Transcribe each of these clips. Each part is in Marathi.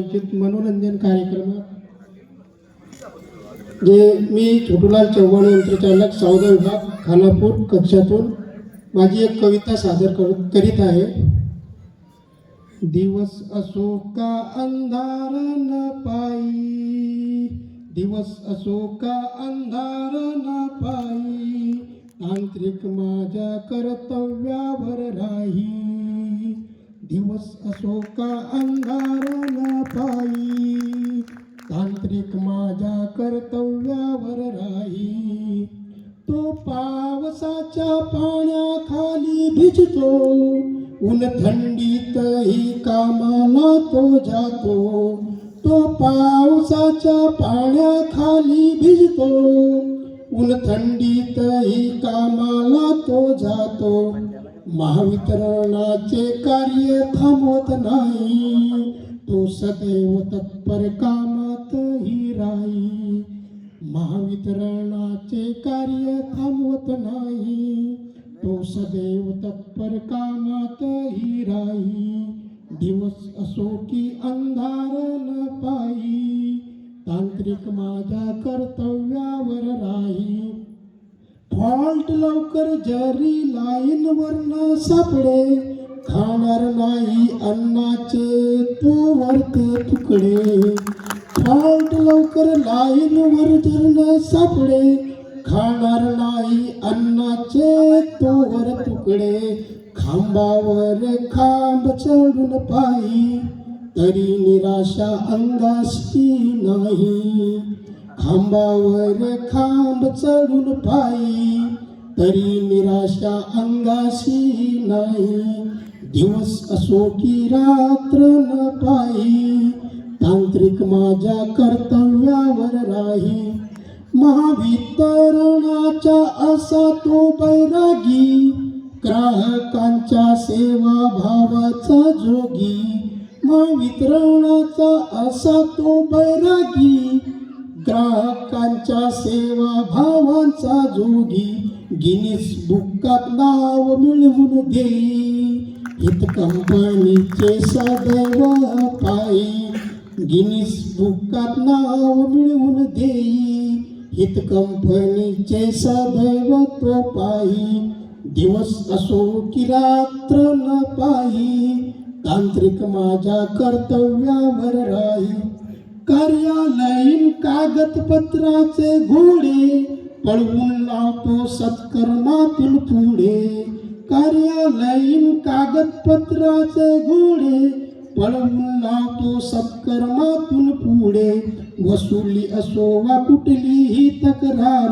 आयोजित मनोरंजन कार्यक्रम. जे मी छोटूलाल चव्हाण यंत्रचालक सावदा विभाग खानापूर कक्षातून माझी एक कविता सादर कर करीत आहे. दिवस असो का अंधार न पायी दिवस असो का अंधार न पायी तांत्रिक माझ्या कर्तव्यावर राही. दिवस असो का अंधाराला पायी तांत्रिक माझ्या कर्तव्यावर राही. तो पावसाच्या पाण्याखाली भिजतो ऊन थंडीतही कामाला तो जातो. तो पावसाच्या पाण्याखाली भिजतो ऊन थंडीतही कामाला तो जातो. महावितरणाचे कार्य थांबवत नाही. तो सदैव तत्पर कामातही राही. महावितरणाचे कार्य थांबवत नाही. तो सदैव तत्पर कामातही राही. दिवस असो की अंधार न पायी तांत्रिक माझ्या कर्तव्या फॉल्ट लवकर जरी लाईन न सापडे खाणार नाही अन्नाचे तो वरते तुकडे. फॉल्ट लवकर लाईन वर जर न सापडे खाणार नाही अन्नाचे तोवर तुकडे. खांबावर खांब चढून पायी तरी निराशा अंगाशी नाही. खांबावर खांब चढून पायी तरी निराशा अंगाशी नाही. दिवस असो की रात्र न पायी तांत्रिक माझ्या कर्तव्यावर राही. महावितरणाचा असा तो बैरागी ग्राहकांच्या सेवा भावाचा जोगी. महावितरणाचा असा तो बैरागी ग्राहकांच्या सेवा भावांचा जोगी. गिनीस बुकात नाव मिळवून देई हित कंपनीचे सदैव पायी. गिनीस बुकात नाव मिळवून देई हित कंपनीचे सदैव तो पायी. दिवस असो की रात्र न पायी. तांत्रिक माझ्या कर्तव्यावर राही कार्यालयीन कागदपत्राचे घोडे पळवून लावतो सत्कर्मातून पुढे. कार्यालयीन कागदपत्राचे घोडे पळवून लावतो सत्कर्मातून पुढे. वसुली असो वा कुठलीही तक्रार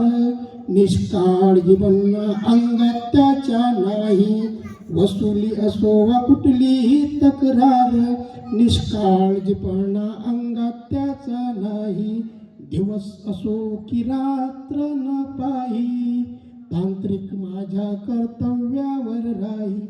निष्काळजी बनणं अंगात त्याच्या नाही. वसुली असो वा कुठलीही तक्रार निष्काळजीपणा अंगात त्याचा नाही. दिवस असो की रात्र न पाही तांत्रिक माझ्या कर्तव्यावर राही.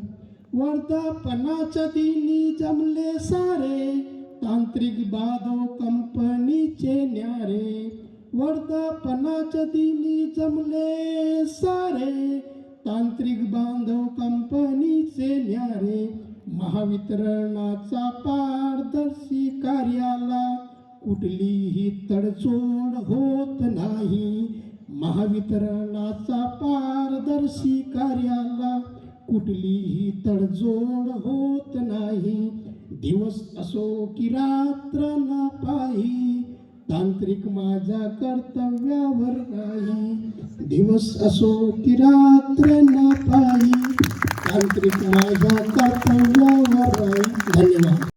वर्धापनाच्या दिनी जमले सारे तांत्रिक बाधव कंपनीचे न्यारे. वर्धापनाच्या दिनी जमले सारे तांत्रिक बांधव कंपनीचे न्यारे. महावितरणाचा पारदर्शी कार्याला कुठलीही तडजोड होत नाही. महावितरणाचा पारदर्शी कार्याला कुठलीही तडजोड होत नाही. दिवस असो की रात्र ना पाही तांत्रिक माझ्या कर्तव्यावर नाही. दिवस असो की रात्र ना पाही तांत्रिक माझ्या कर्तव्य